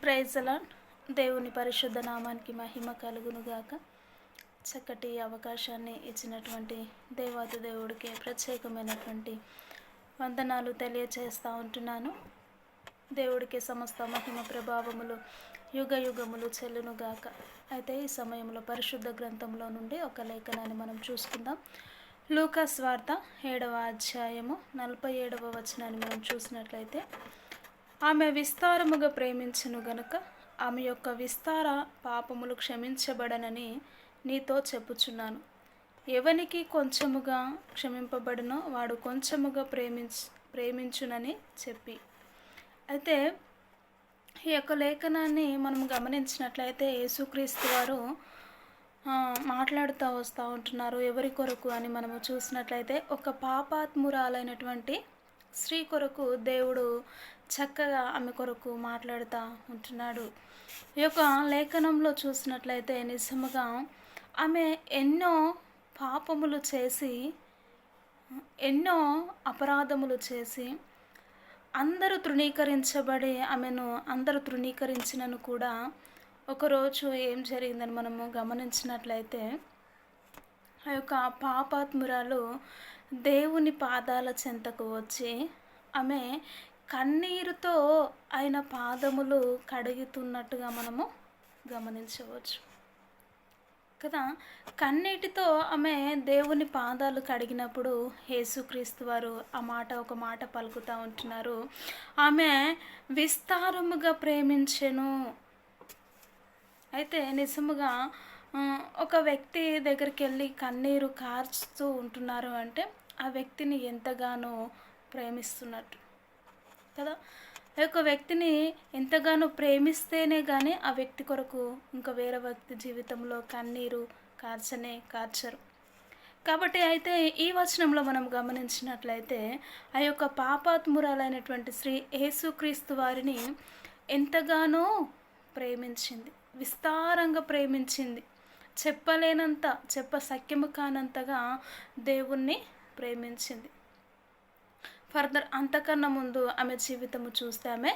ప్రైజలాన్ దేవుని పరిశుద్ధ నామానికి మహిమ కలుగునుగాక. చక్కటి అవకాశాన్ని ఇచ్చినటువంటి దేవాది దేవుడికి ప్రత్యేకమైనటువంటి వందనాలు తెలియచేస్తూ ఉంటున్నాను. దేవుడికి సమస్త మహిమ ప్రభావములు యుగ యుగములు చెల్లునుగాక. అయితే ఈ సమయంలో పరిశుద్ధ గ్రంథంలో నుండి ఒక లేఖనాన్ని మనం చూసుకుందాం. లూకాస్ వార్త ఏడవ అధ్యాయము నలభై ఏడవ వచనాన్ని మనం చూసినట్లయితే ఆమె విస్తారముగా ప్రేమించును గనుక ఆమె యొక్క విస్తార పాపములు క్షమించబడనని నీతో చెప్పుచున్నాను. ఎవనికి కొంచెముగా క్షమింపబడునో వాడు కొంచెముగా ప్రేమించ ప్రేమించునని చెప్పి. అయితే ఈ యొక్క లేఖనాన్ని మనం గమనించినట్లయితే యేసుక్రీస్తు వారు మాట్లాడుతూ వస్తూ ఉంటున్నారు ఎవరి కొరకు అని మనము చూసినట్లయితే ఒక పాపాత్మురాలైనటువంటి స్త్రీ కొరకు దేవుడు చక్కగా ఆమె కొరకు మాట్లాడుతూ ఉంటున్నాడు. ఈ యొక్క లేఖనంలో చూసినట్లయితే నిజముగా ఆమె ఎన్నో పాపములు చేసి ఎన్నో అపరాధములు చేసి అందరూ తృణీకరించబడి ఆమెను అందరూ తృణీకరించినను కూడా ఒకరోజు ఏం జరిగిందని మనము గమనించినట్లయితే ఆ యొక్క పాపాత్మురాలు దేవుని పాదాల చెంతకు వచ్చి ఆమె కన్నీరుతో ఆయన పాదములు కడుగుతున్నట్టుగా మనము గమనించవచ్చు. కదా? కన్నీటితో ఆమె దేవుని పాదాలు కడిగినప్పుడు యేసుక్రీస్తు వారు ఆ మాట ఒక మాట పలుకుతూ ఉంటున్నారు. ఆమె విస్తారముగా ప్రేమించెను. అయితే నిజముగా ఒక వ్యక్తి దగ్గరికి వెళ్ళి కన్నీరు కార్చుతూ ఉంటున్నారు అంటే ఆ వ్యక్తిని ఎంతగానో ప్రేమిస్తున్నట్టు. కదా? ఆ యొక్క వ్యక్తిని ఎంతగానో ప్రేమిస్తేనే కానీ ఆ వ్యక్తి కొరకు ఇంకా వేరే వ్యక్తి జీవితంలో కన్నీరు కార్చనే కార్చరు. కాబట్టి అయితే ఈ వచనంలో మనం గమనించినట్లయితే ఆ యొక్క పాపాత్మురాలైనటువంటి శ్రీ యేసుక్రీస్తు వారిని ఎంతగానో ప్రేమించింది. విస్తారంగా ప్రేమించింది. చెప్పలేనంత చెప్ప సఖ్యము కానంతగా దేవుణ్ణి ప్రేమించింది. ఫర్దర్ అంతకన్నా ముందు ఆమె జీవితము చూస్తే ఆమె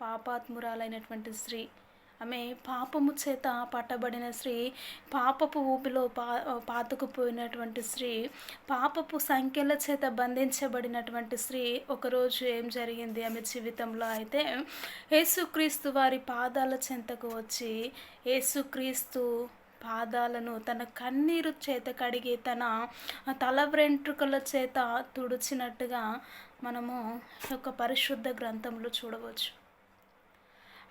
పాపాత్మురాలైనటువంటి స్త్రీ. ఆమె పాపము చేత పట్టబడిన స్త్రీ పాపపు ఊపిలో పా పాతుకుపోయినటువంటి స్త్రీ పాపపు సంఖ్యల చేత బంధించబడినటువంటి స్త్రీ. ఒకరోజు ఏం జరిగింది ఆమె జీవితంలో అయితే యేసుక్రీస్తు వారి పాదాల చెంతకు వచ్చి యేసుక్రీస్తు పాదాలను తన కన్నీరు చేత కడిగి తన తల వెంట్రుకల చేత తుడిచినట్టుగా మనము యొక్క పరిశుద్ధ గ్రంథంలో చూడవచ్చు.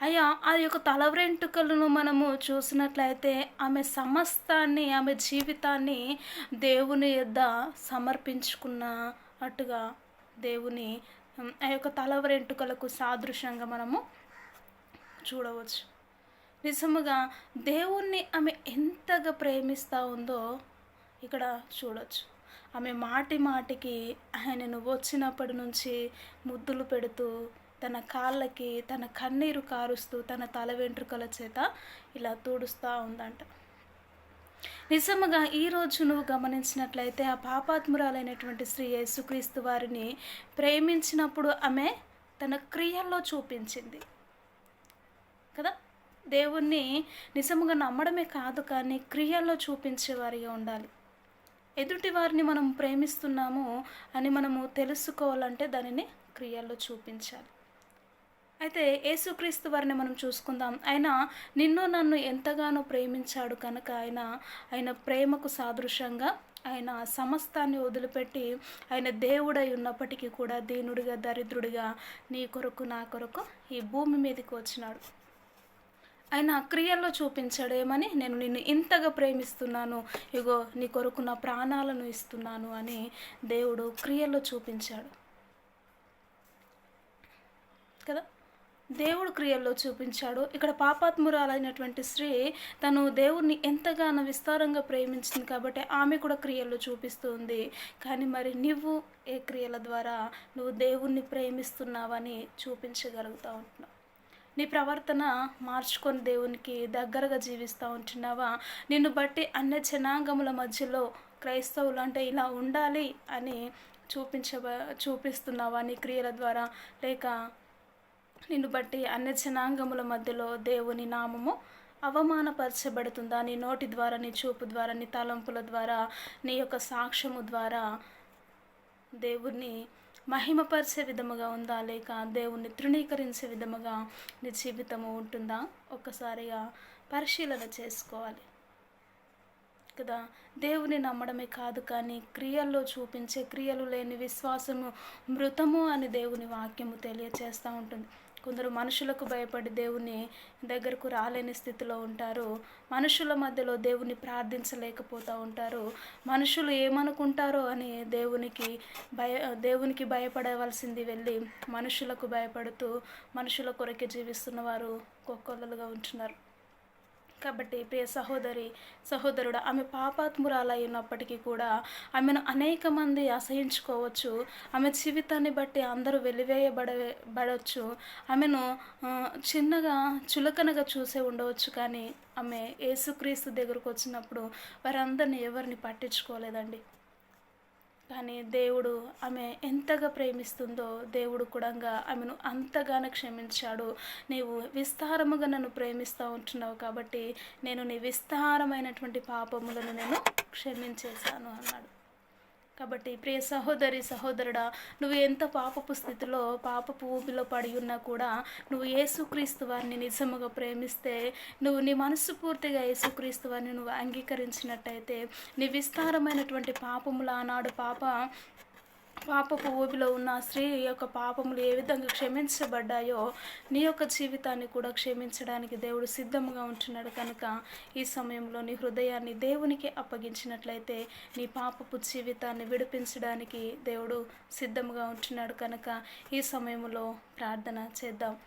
అయ్యా ఆ యొక్క తల వెంట్రుకలను మనము చూసినట్లయితే ఆమె సమస్తాన్ని ఆమె జీవితాన్ని దేవుని యొద్ద సమర్పించుకున్నట్టుగా దేవుని ఆ యొక్క తల వెంట్రుకలకు సాదృశ్యంగా మనము చూడవచ్చు. నిజముగా దేవుణ్ణి ఆమె ఎంతగా ప్రేమిస్తూ ఉందో ఇక్కడ చూడొచ్చు. ఆమె మాటి మాటికి ఆయనను వచ్చినప్పటి నుంచి ముద్దులు పెడుతూ తన కాళ్ళకి తన కన్నీరు కారుస్తూ తన తల వెంట్రుకల చేత ఇలా తూడుస్తూ ఉందంట. నిజముగా ఈరోజు నువ్వు గమనించినట్లయితే ఆ పాపాత్మురాలైనటువంటి శ్రీ యేసుక్రీస్తు వారిని ప్రేమించినప్పుడు ఆమె తన క్రియల్లో చూపించింది. కదా? దేవుణ్ణి నిజముగా నమ్మడమే కాదు కానీ క్రియల్లో చూపించేవారిగా ఉండాలి. ఎదుటి వారిని మనం ప్రేమిస్తున్నాము అని మనము తెలుసుకోవాలంటే దానిని క్రియల్లో చూపించాలి. అయితే యేసుక్రీస్తు వారిని మనం చూసుకుందాం. ఆయన నిన్ను నన్ను ఎంతగానో ప్రేమించాడు కనుక ఆయన ఆయన ప్రేమకు సాదృశ్యంగా ఆయన సమస్తాన్ని వదిలిపెట్టి ఆయన దేవుడై ఉన్నప్పటికీ కూడా దీనుడిగా దరిద్రుడిగా నీ కొరకు నా కొరకు ఈ భూమి మీదకి వచ్చినాడు. ఆయన క్రియల్లో చూపించాడు ఏమని నేను నిన్ను ఇంతగా ప్రేమిస్తున్నాను. ఇగో నీ కొరకు నా ప్రాణాలను ఇస్తున్నాను అని దేవుడు క్రియల్లో చూపించాడు. కదా? దేవుడు క్రియల్లో చూపించాడు. ఇక్కడ పాపాత్మురాలైనటువంటి స్త్రీ తను దేవుణ్ణి ఎంతగానో విస్తారంగా ప్రేమించింది కాబట్టి ఆమె కూడా క్రియల్లో చూపిస్తుంది. కానీ మరి నువ్వు ఏ క్రియల ద్వారా నువ్వు దేవుణ్ణి ప్రేమిస్తున్నావని చూపించగలుగుతూ ఉంటున్నావు. నీ ప్రవర్తన మార్చుకొని దేవునికి దగ్గరగా జీవిస్తూ ఉంటున్నావా? నిన్ను బట్టి అన్ని జనాంగముల మధ్యలో క్రైస్తవులు అంటే ఇలా ఉండాలి అని చూపించ చూపిస్తున్నావా నీ క్రియల ద్వారా? లేక నిన్ను బట్టి అన్ని జనాంగముల మధ్యలో దేవుని నామము అవమానపరచబడుతుందా? నీ నోటి ద్వారా నీ చూపు ద్వారా నీ తలంపుల ద్వారా నీ యొక్క సాక్ష్యము ద్వారా దేవుణ్ణి మహిమపరిచే విధముగా ఉందా? లేక దేవుణ్ణి తృణీకరించే విధముగా నీ జీవితము ఉంటుందా? ఒక్కసారిగా పరిశీలన చేసుకోవాలి. కదా? దేవుని నమ్మడమే కాదు కానీ క్రియల్లో చూపించే క్రియలు లేని విశ్వాసము మృతము అని దేవుని వాక్యము తెలియచేస్తూ ఉంటుంది. కొందరు మనుషులకు భయపడి దేవుని దగ్గరకు రాలేని స్థితిలో ఉంటారు. మనుషుల మధ్యలో దేవుని ప్రార్థించలేకపోతూ ఉంటారు. మనుషులు ఏమనుకుంటారో అని దేవునికి భయ దేవునికి భయపడవలసింది వెళ్ళి మనుషులకు భయపడుతూ మనుషుల కొరకే జీవిస్తున్న వారు కొక్కొల్లలుగా ఉంటున్నారు. కాబట్టి ప్రియ సహోదరి సహోదరుడు ఆమె పాపాత్మురాలై ఉన్నప్పటికీ కూడా ఆమెను అనేక మంది అసహించుకోవచ్చు. ఆమె జీవితాన్ని బట్టి అందరూ వెలివేయబడ బడవచ్చు ఆమెను చిన్నగా చులకనగా చూసే ఉండవచ్చు. కానీ ఆమె యేసుక్రీస్తు దగ్గరకు వచ్చినప్పుడు వారందరిని ఎవరిని పట్టించుకోలేదండి. కానీ దేవుడు ఆమె ఎంతగా ప్రేమిస్తుందో దేవుడు కూడా ఆమెను అంతగానో క్షమించాడు. నీవు విస్తారముగా నన్ను ప్రేమిస్తూ ఉంటున్నావు కాబట్టి నేను నీ విస్తారమైనటువంటి పాపములను నేను క్షమించేశాను అన్నాడు. కాబట్టి ప్రియ సహోదరి సహోదరుడా నువ్వు ఎంత పాపపు స్థితిలో పాపపు ఊబిలో పడి ఉన్నా కూడా నువ్వు యేసుక్రీస్తు వారిని నిజముగా ప్రేమిస్తే నువ్వు నీ మనస్సు పూర్తిగా యేసుక్రీస్తు వారిని నువ్వు అంగీకరించినట్టయితే నీ విస్తారమైనటువంటి పాపములు ఆనాడు పాప పాపపు ఊబిలో ఉన్న స్త్రీ యొక్క పాపములు ఏ విధంగా క్షమించబడ్డాయో నీ యొక్క జీవితాన్ని కూడా క్షమించడానికి దేవుడు సిద్ధంగా ఉంటున్నాడు కనుక ఈ సమయంలో నీ హృదయాన్ని దేవునికి అప్పగించినట్లయితే నీ పాపపు జీవితాన్ని విడిపించడానికి దేవుడు సిద్ధంగా ఉంటున్నాడు కనుక ఈ సమయంలో ప్రార్థన చేద్దాం.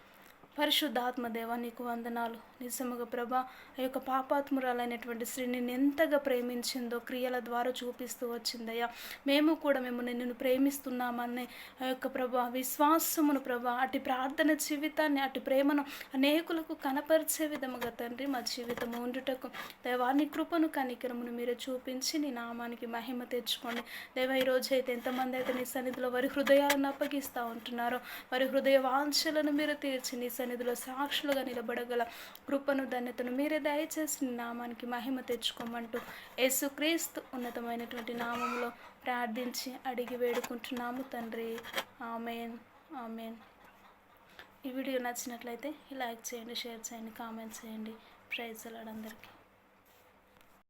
పరిశుద్ధాత్మ దేవా నీకు వందనాలు. నిజముగా ప్రభా ఆ యొక్క పాపాత్మురాలైనటువంటి స్త్రీ నిన్ను ఎంతగా ప్రేమించిందో క్రియల ద్వారా చూపిస్తూ వచ్చిందయ్యా. మేము కూడా మేము నిన్ను ప్రేమిస్తున్నామని ఆ యొక్క ప్రభా విశ్వాసమును ప్రభా అటు ప్రార్థన జీవితాన్ని అటు ప్రేమను అనేకులకు కనపరిచే విధముగా తండ్రి మా జీవితం ఉండుటకు దైవాన్ని కృపను కనికరమును మీరు చూపించి నీ నామానికి మహిమ తెచ్చుకోండి. దైవ ఈ రోజు అయితే ఎంతమంది అయితే నీ సన్నిధిలో వారి హృదయాలను అప్పగిస్తూ ఉంటున్నారో వారి హృదయ వాంఛలను మీరు తీర్చి నీ సన్నిధిలో సాక్షులుగా నిలబడగల కృపను ధన్యతను మీరే దయచేసి నామానికి మహిమ తెచ్చుకోమంటూ యేసుక్రీస్తు ఉన్నతమైనటువంటి నామంలో ప్రార్థించి అడిగి వేడుకుంటున్నాము తండ్రి. ఆమెన్. ఆమెన్. ఈ వీడియో నచ్చినట్లయితే లైక్ చేయండి షేర్ చేయండి కామెంట్ చేయండి. ప్రైజ్ అందరికీ.